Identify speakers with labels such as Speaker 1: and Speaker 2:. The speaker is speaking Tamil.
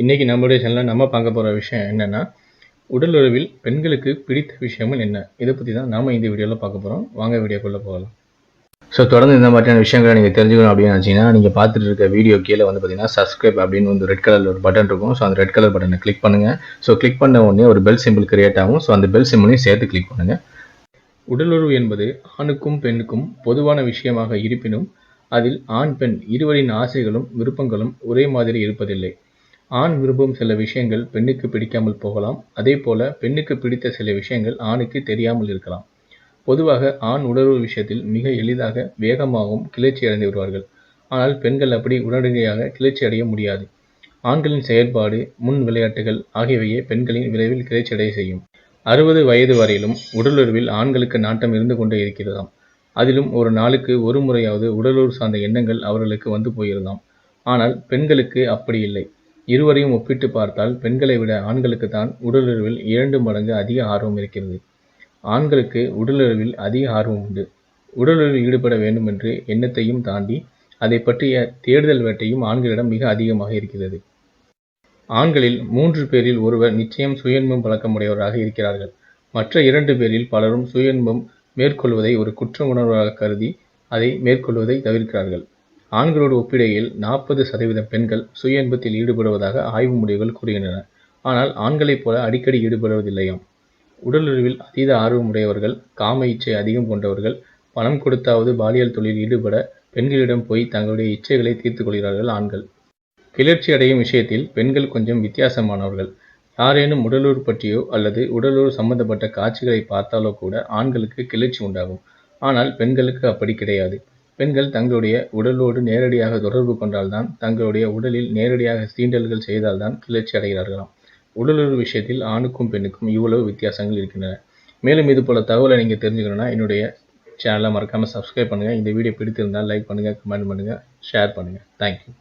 Speaker 1: இன்னைக்கு நம்மளுடைய சேனலில் நம்ம பார்க்க போகிற விஷயம் என்னென்னா உடல் உறவில் பெண்களுக்கு பிடித்த விஷயமும் என்ன? இதை பற்றி தான் நாம இந்த வீடியோவில் பார்க்க போகிறோம் வாங்க வீடியோக்குள்ளே போகலாம். ஸோ தொடர்ந்து இந்த மாதிரியான விஷயங்களை நீங்கள் தெரிஞ்சுக்கணும் அப்படின்னு நினச்சிங்கன்னா நீங்கள் பார்த்துட்டு இருக்க வீடியோ கீழே வந்து பார்த்தீங்கன்னா சப்ஸ்கிரைப் அப்படின்னு வந்து ரெட் கலரில் ஒரு பட்டன் இருக்கும். ஸோ அந்த ரெட் கலர் பட்டனை கிளிக் பண்ணுங்கள் ஸோ கிளிக் பண்ண உடனே ஒரு பெல் சிம்பிள் கிரியேட் ஆகும். ஸோ அந்த பெல் சிம்பிளையும் சேர்த்து கிளிக் பண்ணுங்கள் உடலுறவு என்பது ஆணுக்கும் பெண்ணுக்கும் பொதுவான விஷயமாக இருப்பினும் அதில் ஆண் பெண் இருவரின் ஆசைகளும் விருப்பங்களும் ஒரே மாதிரி இருப்பதில்லை. ஆண் விரும்பும் சில விஷயங்கள் பெண்ணுக்கு பிடிக்காமல் போகலாம். அதே போல பெண்ணுக்கு பிடித்த சில விஷயங்கள் ஆணுக்கு தெரியாமல் இருக்கலாம். பொதுவாக ஆண் உடலுறவு விஷயத்தில் மிக எளிதாக வேகமாகவும் கிளர்ச்சி அடைந்து விடுவார்கள். ஆனால் பெண்கள் அப்படி உடனடியாக கிளர்ச்சி அடைய முடியாது. ஆண்களின் செயல்பாடு முன் விளையாட்டுகள் ஆகியவையே பெண்களின் விரைவில் கிளர்ச்சி அடைய செய்யும். அறுபது வயது வரையிலும் உடலுறவில் ஆண்களுக்கு நாட்டம் இருந்து கொண்டே இருக்கிறதாம். அதிலும் ஒரு நாளுக்கு ஒரு முறையாவது உடலுறவு சார்ந்த எண்ணங்கள் அவர்களுக்கு வந்து போயிருந்தாம். ஆனால் பெண்களுக்கு அப்படி இல்லை. இருவரையும் ஒப்பிட்டு பார்த்தால் பெண்களை விட ஆண்களுக்கு தான் உடலுறவில் இரண்டு மடங்கு அதிக ஆர்வம் இருக்கிறது. ஆண்களுக்கு உடலுறவில் அதிக ஆர்வம் உண்டு. உடலுறவில் ஈடுபட வேண்டும் என்று எண்ணத்தையும் தாண்டி அதை பற்றிய தேடுதல் வேட்டையும் ஆண்களிடம் மிக அதிகமாக இருக்கிறது. ஆண்களில் மூன்று பேரில் ஒருவர் நிச்சயம் சுயன்பம் பழக்கமுடையவராக இருக்கிறார்கள். மற்ற இரண்டு பேரில் பலரும் சுயன்பம் மேற்கொள்வதை ஒரு குற்ற உணர்வாக கருதி அதை மேற்கொள்வதை தவிர்க்கிறார்கள். ஆண்களோடு ஒப்பிடையில் நாற்பது சதவீதம் பெண்கள் சுய இன்பத்தில் ஈடுபடுவதாக ஆய்வு முடிவுகள் கூறுகின்றன. ஆனால் ஆண்களைப் போல அடிக்கடி ஈடுபடுவதில்லையாம். உடலுறவில் அதீத ஆர்வமுடையவர்கள் காம இச்சை அதிகம் கொண்டவர்கள் பணம் கொடுத்தாவது பாலியல் தொழில் ஈடுபட பெண்களிடம் போய் தங்களுடைய இச்சைகளை தீர்த்து கொள்கிறார்கள் ஆண்கள். கிளர்ச்சி அடையும் விஷயத்தில் பெண்கள் கொஞ்சம் வித்தியாசமானவர்கள். யாரேனும் உடலூர் பற்றியோ அல்லது உடலூர் சம்பந்தப்பட்ட காட்சிகளை பார்த்தாலோ கூட ஆண்களுக்கு கிளர்ச்சி உண்டாகும். ஆனால் பெண்களுக்கு அப்படி கிடையாது. பெண்கள் தங்களுடைய உடலோடு நேரடியாக தொடர்பு கொண்டால்தான் தங்களுடைய உடலில் நேரடியாக சீண்டல்கள் செய்தால்தான் கிளர்ச்சி அடைகிறார்களாம். உடலுறவு விஷயத்தில் ஆணுக்கும் பெண்ணுக்கும் இவ்வளவு வித்தியாசங்கள் இருக்கின்றன. மேலும் இது போல தகவலை நீங்கள் தெரிஞ்சுக்கணும்னா என்னுடைய சேனலை மறக்காமல் சப்ஸ்கிரைப் பண்ணுங்கள் இந்த வீடியோ பிடித்திருந்தால் லைக் பண்ணுங்கள் கமெண்ட் பண்ணுங்கள் ஷேர் பண்ணுங்கள் தேங்க்யூ